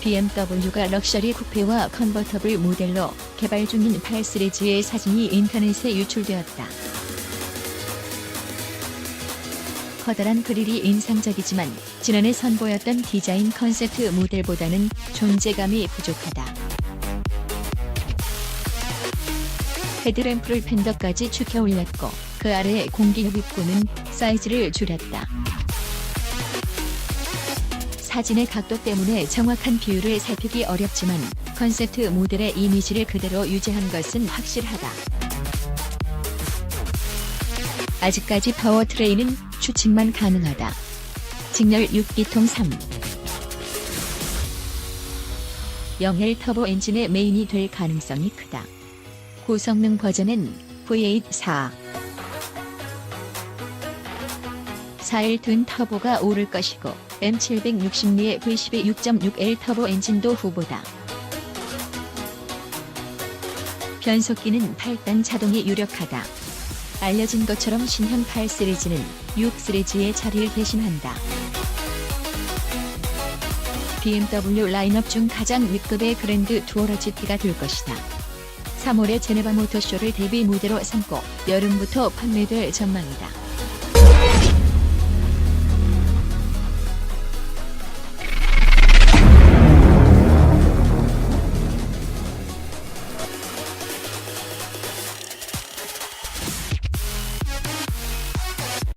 BMW가 럭셔리 쿠페와 컨버터블 모델로 개발 중인 8 시리즈의 사진이 인터넷에 유출되었다. 커다란 그릴이 인상적이지만 지난해 선보였던 디자인 컨셉트 모델보다는 존재감이 부족하다. 헤드램프를 팬더까지 축혀 올렸고 그 아래 공기 흡입구는 사이즈를 줄였다. 사진의 각도 때문에 정확한 비율을 살피기 어렵지만 컨셉트 모델의 이미지를 그대로 유지한 것은 확실하다. 아직까지 파워트레인은 추측만 가능하다. 직렬 6기통 3 영L 터보 엔진의 메인이 될 가능성이 크다. 고성능 버전은 V8 4 4일 둔 터보가 오를 것이고 M760리의 V12 6.6L 터보 엔진도 후보다. 변속기는 8단 자동이 유력하다. 알려진 것처럼 신형 8 시리즈는 6 시리즈의 자리를 대신한다. BMW 라인업 중 가장 윗급의 그랜드 투어러 GT가 될 것이다. 3월에 제네바 모터쇼를 데뷔 무대로 삼고 여름부터 판매될 전망이다.